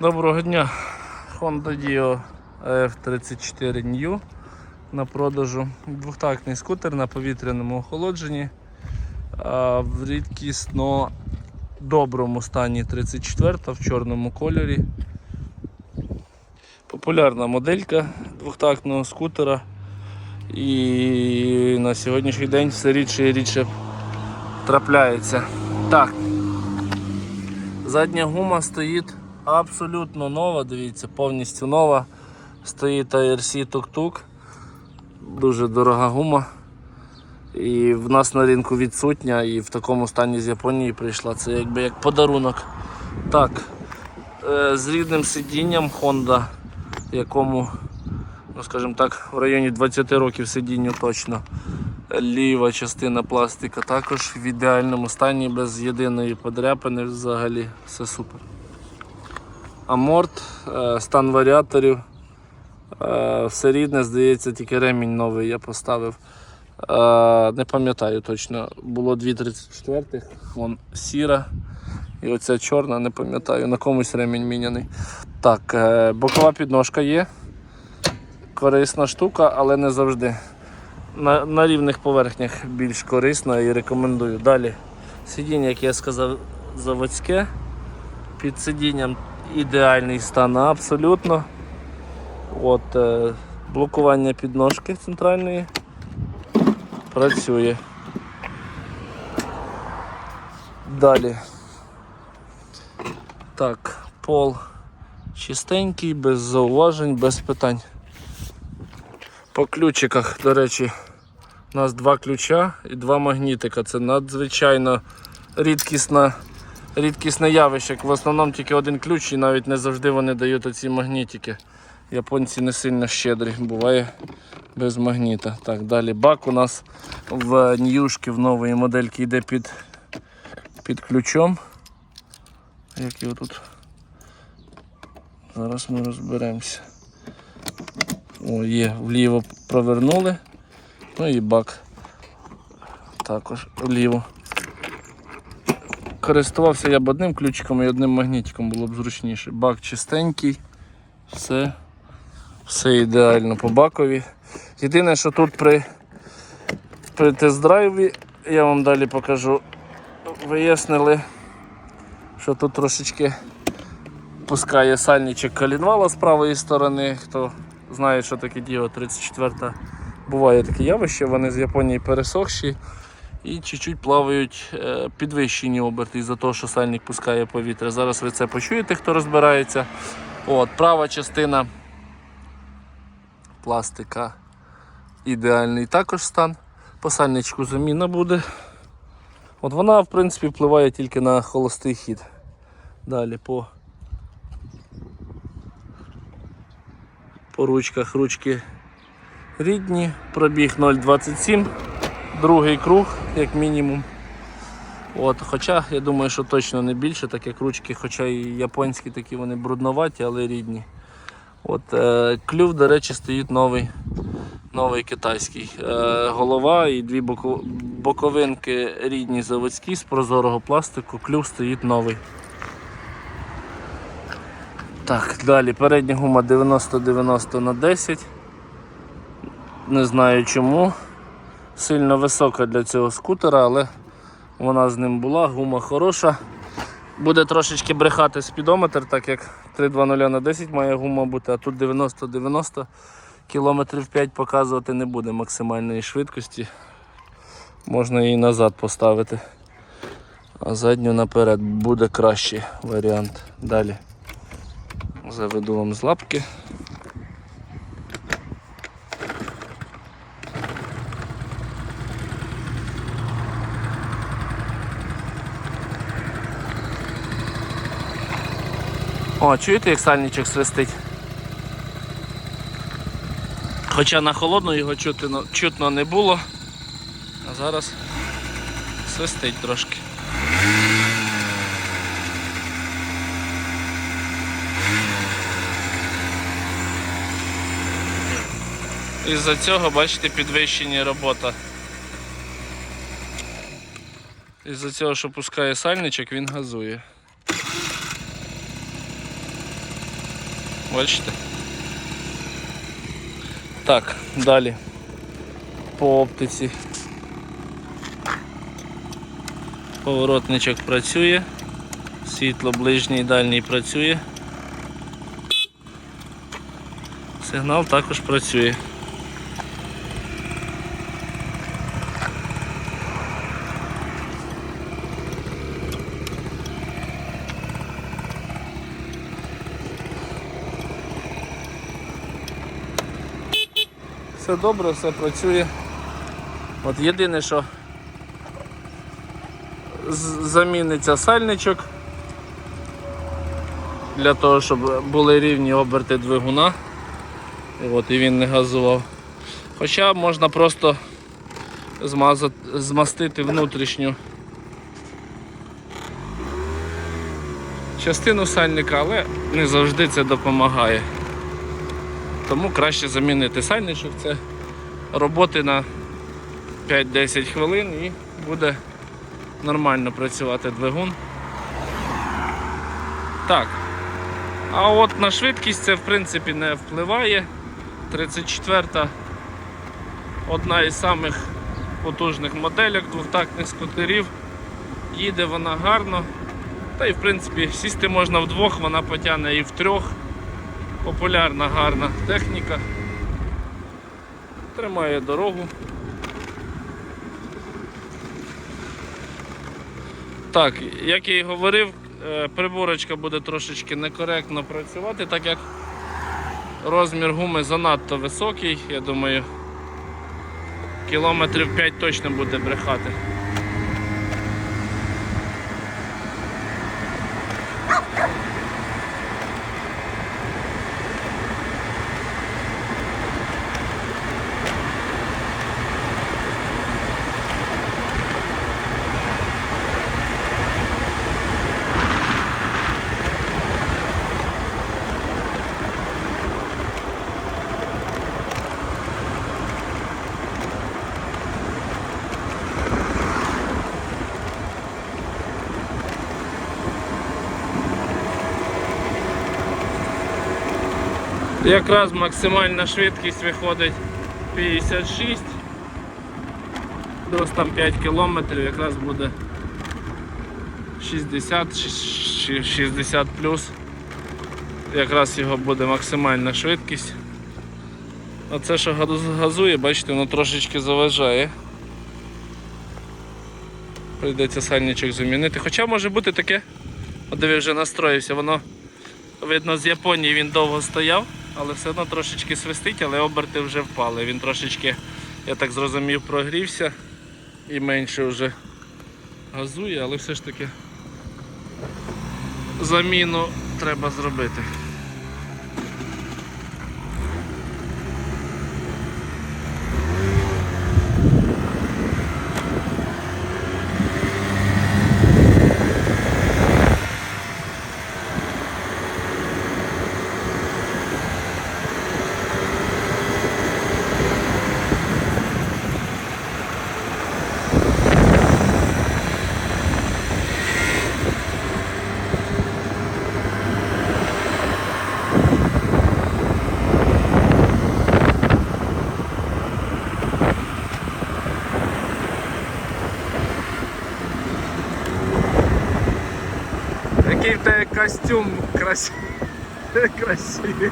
Доброго дня. Honda Dio F34 New на продажу. Двохтактний скутер на повітряному охолодженні. В рідкісно доброму стані 34 в чорному кольорі. Популярна моделька двохтактного скутера. І на сьогоднішній день все рідше і рідше трапляється. Так. Задня гума стоїть абсолютно нова, дивіться, повністю нова. Стоїть ARC тук-тук. Дуже дорога гума. І в нас на ринку відсутня і в такому стані з Японії прийшла. Це якби як подарунок. Так, е, з рідним сидінням Honda, якому, ну скажімо так, в районі 20 років сидінню точно. Ліва частина пластика також в ідеальному стані, без єдиної подряпини взагалі все супер. Аморт, е, стан варіаторів, е, все рідне, здається, тільки ремінь новий я поставив. Е, Не пам'ятаю точно, було дві 34-х, вон сіра і оця чорна, не пам'ятаю, на комусь ремінь міняний. Так, бокова підножка є. Корисна штука, але не завжди на, на рівних поверхнях більш корисно і рекомендую. Далі сидіння, як я сказав, заводське. Під сидінням ідеальний стан абсолютно. От, е, блокування підножки центральної працює. Далі. Так, пол чистенький, без зауважень, без питань. По ключиках, до речі, у нас два ключа і два магнітика. Це надзвичайно рідкісна, рідкісне явище. В основному тільки один ключ і навіть не завжди вони дають оці магнітики. Японці не сильно щедрі, буває без магніта. Так, далі бак у нас в ньюшки в нової модельки йде під, під ключом. Як його тут? Зараз ми розберемося. О, є, вліво провернули. Ну і бак також вліво. Користувався я б одним ключиком і одним магнітиком було б зручніше. Бак чистенький, все, все ідеально по бакові. Єдине, що тут при, при тест-драйві, я вам далі покажу, вияснили, що тут трошечки пускає сальничок колінвала з правої сторони. Хто знає, що таке Діо 34 буває таке явище, вони з Японії пересохші і чуть-чуть плавають е, підвищені оберти із-за того, що сальник пускає повітря. Зараз ви це почуєте, хто розбирається. От, Права частина пластика ідеальний також стан. По сальничку заміна буде. От Вона в принципі впливає тільки на холостий хід. Далі по по ручках ручки рідні, пробіг 0,27, другий круг, як мінімум. От, Хоча я думаю, що точно не більше, так як ручки, хоча і японські такі вони брудноваті, але рідні. От, е, Клюв, до речі, стоїть новий новий китайський. Е, голова і дві боко, боковинки рідні заводські з прозорого пластику, клюв стоїть новий. Так, далі передня гума 90-90 на 10. Не знаю чому. Сильно висока для цього скутера, але вона з ним була, гума хороша. Буде трошечки брехати спідометр, так як 320 на 10 має гума бути, а тут 90-90 кілометрів 5 показувати не буде максимальної швидкості. Можна її назад поставити. А задню наперед буде кращий варіант. Далі. Заведу вам з лапки. О, чуєте, як сальничок свистить? Хоча на холодну його чутно, чутно не було, а зараз свистить трошки. Із-за цього, бачите, підвищення робота. Із-за цього, що пускає сальничок, він газує. Бачите? Так, далі. По оптиці. Поворотничок працює. Світло ближній і дальній працює. Сигнал також працює. Все добре, все працює. От єдине, що заміниться сальничок для того, щоб були рівні оберти двигуна. От, і він не газував. Хоча можна просто змазати, змастити внутрішню частину сальника, але не завжди це допомагає. Тому краще замінити сальничок. Це роботи на 5-10 хвилин і буде нормально працювати двигун. Так. А от на швидкість це в принципі не впливає. 34-та одна із самих потужних моделек двохтактних скутерів. Їде вона гарно. Та й в принципі сісти можна вдвох, вона потягне і в трьох. Популярна гарна техніка. Тримає дорогу. Так, як я і говорив, е, приборочка буде трошечки некоректно працювати, так як розмір гуми занадто високий, я думаю, кілометрів 5 точно буде брехати. Якраз максимальна швидкість виходить 56. Десь там 5 кілометрів, якраз буде 60 60 плюс. Якраз його буде максимальна швидкість. Оце що газує, бачите, воно трошечки заважає. Прийдеться сальничок замінити. Хоча може бути таке, от диви вже настроївся, воно видно з Японії він довго стояв, але все одно трошечки свистить, але оберти вже впали. Він трошечки, я так зрозумів, прогрівся і менше вже газує, але все ж таки заміну треба зробити. Який в тебе костюм красивий. красивий.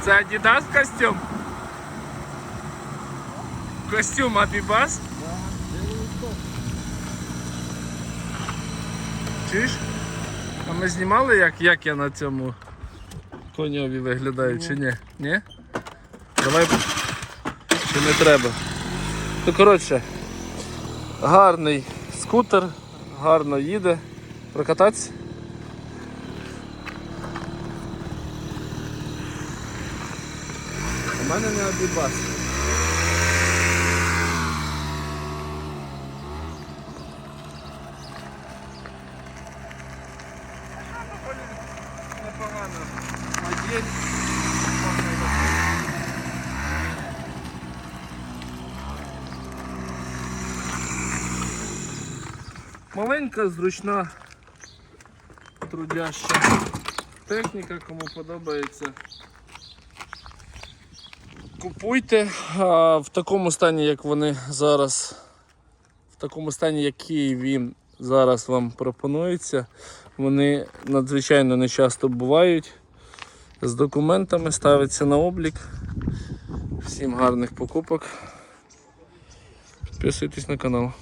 Це Adidas костюм? Костюм Adidas? Чуєш? А ми знімали, як, як я на цьому коньові виглядаю, чи ні? Ні? Давай. Чи не треба? Ну, коротше, гарний скутер, гарно їде. Прокататися? У мене не Адібас. Непогано. Модель. Маленька, зручна, трудяща техніка, кому подобається. Купуйте а в такому стані, як вони зараз, в такому стані, який він зараз вам пропонується, вони надзвичайно нечасто бувають. З документами ставиться на облік. Всім гарних покупок. Підписуйтесь на канал.